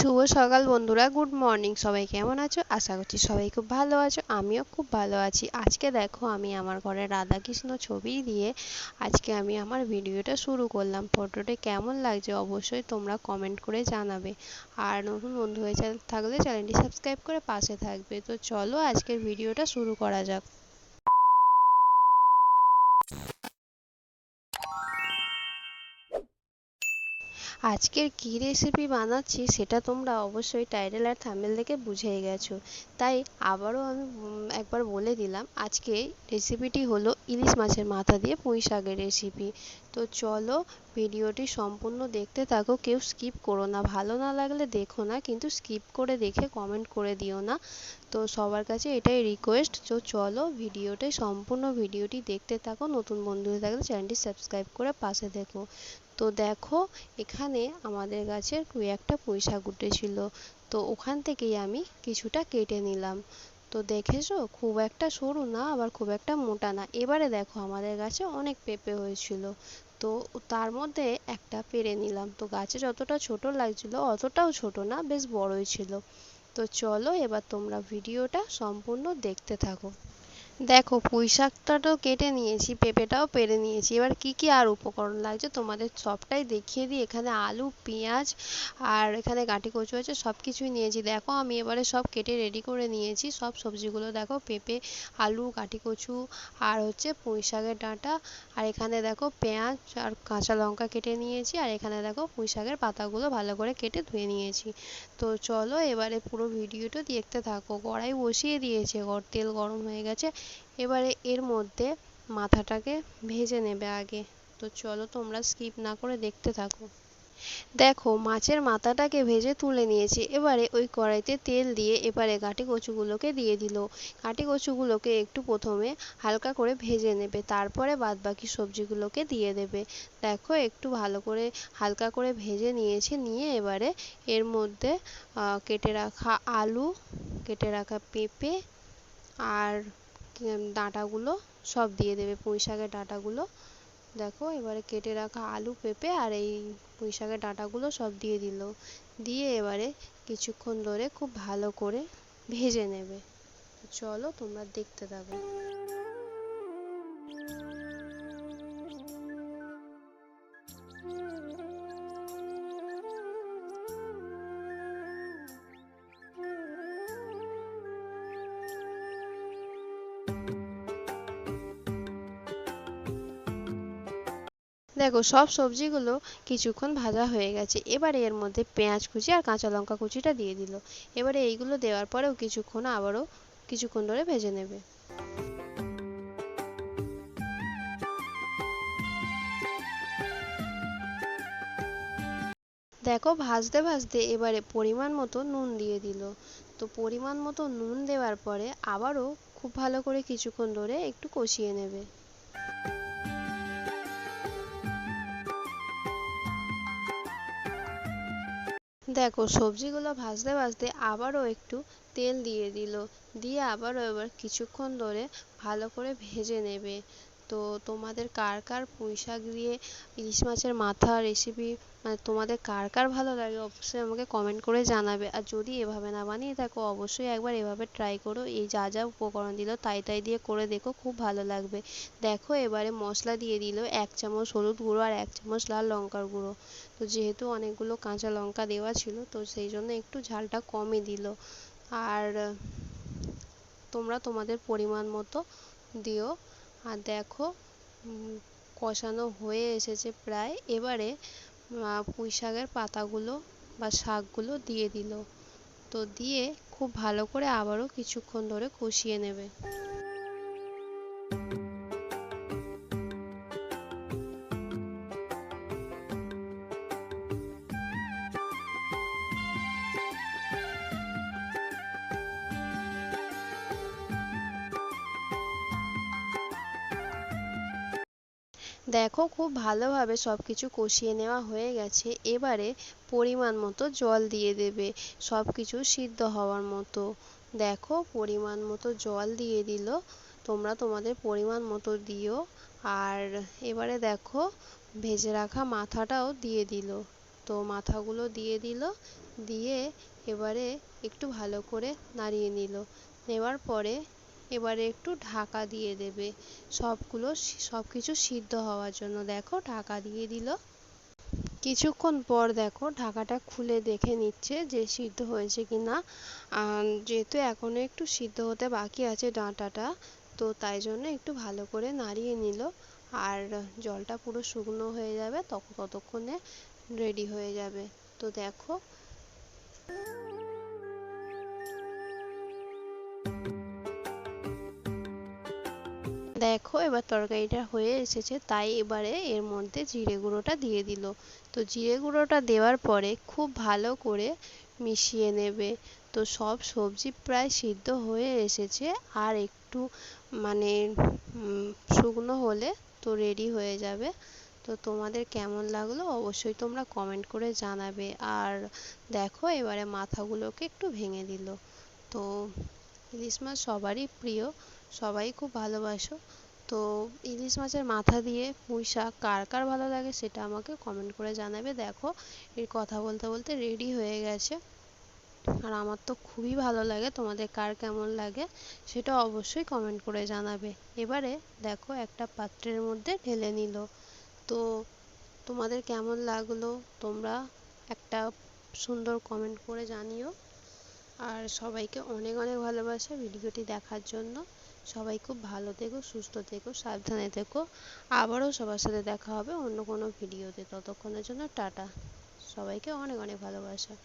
শুভ সকাল বন্ধুরা good morning সবাই কেমন আছো? আশা করছি সবাই খুব ভালো আছো, আমিও খুব ভালো আছি। আজকে দেখো আমি আমার ঘরে রাধাকৃষ্ণ ছবি দিয়ে আজকে আমি আমার ভিডিওটা শুরু করলাম। ফটোটা কেমন লাগছে অবশ্যই তোমরা কমেন্ট করে জানাবে। আর নতুন বন্ধু হয়ে থাকলে চ্যানেলটি সাবস্ক্রাইব করে পাশে থাকবে। তো চলো আজকের ভিডিওটা শুরু করা যাক। আজকের কী রেসিপি বানাচ্ছি সেটা তোমরা অবশ্যই টাইটেল আর থাম্বনেল দেখে বুঝেই গেছো। তাই আবারও আমি একবার বলে দিলাম, আজকে রেসিপিটি হলো ইলিশ মাছের মাথা দিয়ে পুঁই শাকের রেসিপি তো চলো ভিডিওটি সম্পূর্ণ দেখতে থাকো, কেউ স্কিপ করো না। ভালো না লাগলে দেখো না, কিন্তু স্কিপ করে দেখে কমেন্ট করে দিও না। তো সবার কাছে এটাই রিকোয়েস্ট তো চলো ভিডিওটি সম্পূর্ণ ভিডিওটি দেখতে থাকো। নতুন বন্ধু হয়ে থাকলে চ্যানেলটি সাবস্ক্রাইব করে পাশে দেখো তো দেখো, এখানে আমাদের গাছের দুই একটা পুঁই শাক উঠেছিল। তো ওখান থেকেই আমি কিছুটা কেটে নিলাম। তো দেখেছ? খুব একটা সরু না, আবার খুব একটা মোটা না। এবারে দেখো, আমাদের গাছে অনেক পেঁপে হয়েছিল। তো তার মধ্যে একটা পেরে নিলাম। তো গাছে যতটা ছোট লাগছিল, অতটাও ছোট না, বেশ বড়ই ছিল। তো চলো, এবার তোমরা ভিডিওটা সম্পূর্ণ দেখতে থাকো। দেখো পুঁই শাকটা তো কেটে নিয়েছি, পেঁপেটাও পেরে নিয়েছি। এবার কি কি আর উপকরণ লাগছে তোমাদের সবটাই দেখিয়ে দিই। এখানে আলু, পেঁয়াজ আর এখানে গাঁটি কচু আছে সব কিছুই নিয়েছি। দেখো, আমি এবারে সব কেটে রেডি করে নিয়েছি। সব সবজিগুলো দেখো, পেঁপে, আলু, গাঁটি কচু আর হচ্ছে পুঁই শাকের ডাঁটা। আর এখানে দেখো, পেঁয়াজ আর কাঁচা লঙ্কা কেটে নিয়েছি। আর এখানে দেখো পুঁই শাকের পাতাগুলো ভালো করে কেটে ধুয়ে নিয়েছি। তো চলো, এবারে পুরো ভিডিওটা দেখতে থাকো। কড়াই বসিয়ে দিয়েছে তেল গরম হয়ে গেছে। এবারে এর মধ্যে মাথাটাকে ভেজে নেবে আগে। তো চলো তোমরা স্কিপ না করে দেখতে থাকো। দেখো, মাছের মাথাটাকে ভেজে তুলে নিয়েছি। এবারে ওই কড়াইতে তেল দিয়ে এবারে গাঁটি কচুগুলোকে দিয়ে দিল। গাঁটি কচুগুলোকে একটু প্রথমে হালকা করে ভেজে নেবে, তারপরে বাদবাকি সবজিগুলোকে দিয়ে দেবে। দেখো, একটু ভালো করে হালকা করে ভেজে নিয়েছি, নিয়ে এবারে এর মধ্যে কেটে রাখা আলু, কেটে রাখা পেঁপে আর ডাঁটাগুলো সব দিয়ে দেবে, পুঁই শাকের ডাঁটাগুলো। দেখো, এবারে কেটে রাখা আলু, পেঁপে আর এই পুঁই শাকের ডাঁটাগুলো সব দিয়ে দিল। দিয়ে এবারে কিছুক্ষণ ধরে খুব ভালো করে ভেজে নেবে। চলো তোমরা দেখতে থাকো। দেখো, সব সবজিগুলো কিছুক্ষণ ভাজা হয়ে গেছে। এবারে এর মধ্যে পেঁয়াজ কুচি আর কাঁচা লঙ্কা কুচিটা দিয়ে দিল। এবারে এইগুলো দেওয়ার পরেও কিছুক্ষণ আবারও কিছুক্ষণ ধরে ভেজে নেবে। দেখো, ভাজতে ভাজতে এবারে পরিমাণ মতো নুন দিয়ে দিল। তো পরিমাণ মতো নুন দেওয়ার পরে আবারও খুব ভালো করে কিছুক্ষণ ধরে একটু কষিয়ে নেবে। দেখো, সবজিগুলো ভাজতে ভাজতে আবারও একটু তেল দিয়ে দিল। দিয়ে আবারও এবার কিছুক্ষণ ধরে ভালো করে ভেজে নেবে। তো তোমাদের কার কার পুঁই শাক দিয়ে ইলিশ মাছের মাথা রেসিপি মানে তোমাদের কার কার ভালো লাগে অবশ্যই আমাকে কমেন্ট করে জানাবে। আর যদি এভাবে না বানিয়ে থাকো, অবশ্যই একবার এভাবে ট্রাই করো। এই যা যা উপকরণ দিল তাই তাই দিয়ে করে দেখো, খুব ভালো লাগবে। দেখো এবারে মশলা দিয়ে দিল এক চামচ হলুদ গুঁড়ো আর এক চামচ লাল লঙ্কার গুঁড়ো। তো যেহেতু অনেকগুলো কাঁচা লঙ্কা দেওয়া ছিল, তো সেই জন্য একটু ঝালটা কমই দিল। আর তোমরা তোমাদের পরিমাণ মতো দিও। আর দেখো কষানো হয়ে এসেছে প্রায়। এবারে পুঁই শাকের পাতাগুলো বা শাকগুলো দিয়ে দিল। তো দিয়ে খুব ভালো করে আবারও কিছুক্ষণ ধরে কষিয়ে নেবে। দেখো খুব ভালোভাবে সব কিছু কষিয়ে নেওয়া হয়ে গেছে। এবারে পরিমাণ মতো জল দিয়ে দেবে সব কিছু সিদ্ধ হওয়ার মতো। দেখো পরিমাণ মতো জল দিয়ে দিল, তোমরা তোমাদের পরিমাণ মতো দিও। আর এবারে দেখো ভেজে রাখা মাথাটাও দিয়ে দিল। তো মাথাগুলো দিয়ে দিল, দিয়ে এবারে একটু ভালো করে নাড়িয়ে নিল। নেওয়ার পরে এবারে একটু ঢাকা দিয়ে দেবে। সবগুলো সব কিছু সিদ্ধ হওয়ার জন্য দেখো ঢাকা দিয়ে দিল। কিছুক্ষণ পর দেখো ঢাকাটা খুলে দেখে নিচ্ছে যে সিদ্ধ হয়েছে কি না যেহেতু এখনও একটু সিদ্ধ হতে বাকি আছে ডাঁটাটা, তো তাই জন্য একটু ভালো করে নাড়িয়ে নিল। আর জলটা পুরো শুকনো হয়ে যাবে তখন ততক্ষণে রেডি হয়ে যাবে। তো দেখো। দেখো, এবার তরকারিটা হয়ে এসেছে, তাই এবারে এর মধ্যে জিরে গুঁড়োটা দিয়ে দিল। তো জিরে গুঁড়োটা দেওয়ার পরে খুব ভালো করে মিশিয়ে নেবে। তো সব সবজি প্রায় সিদ্ধ হয়ে এসেছে, আর একটু মানে শুকনো হলে তো রেডি হয়ে যাবে। তো তোমাদের কেমন লাগল অবশ্যই তোমরা কমেন্ট করে জানাবে। আর দেখো, এবারে মাথাগুলোকে একটু ভেঙে দিল। তো, ইলিশ মাছ সবারই প্রিয়। সবাই খুব ভালোবাসো। তো ইলিশ মাছের মাথা দিয়ে পুঁই শাক কার কার ভালো লাগে সেটা আমাকে কমেন্ট করে জানাবে। দেখো, এর কথা বলতে বলতে রেডি হয়ে গেছে। আর আমার তো খুবই ভালো লাগে, তোমাদের কার কেমন লাগে সেটা অবশ্যই কমেন্ট করে জানাবে। এবারে দেখো, একটা পাত্রের মধ্যে ঢেলে নিল। তো তোমাদের কেমন লাগল তোমরা একটা সুন্দর কমেন্ট করে জানিও। আর সবাইকে অনেক অনেক ভালোবাসা ভিডিওটি দেখার জন্য। সবাই খুব ভালো থেকো, সুস্থ থেকো, সাবধানে থেকো। আবারও সবার সাথে দেখা হবে অন্য কোনো ভিডিওতে। ততক্ষণের জন্য টাটা। সবাইকে অনেক অনেক ভালোবাসা।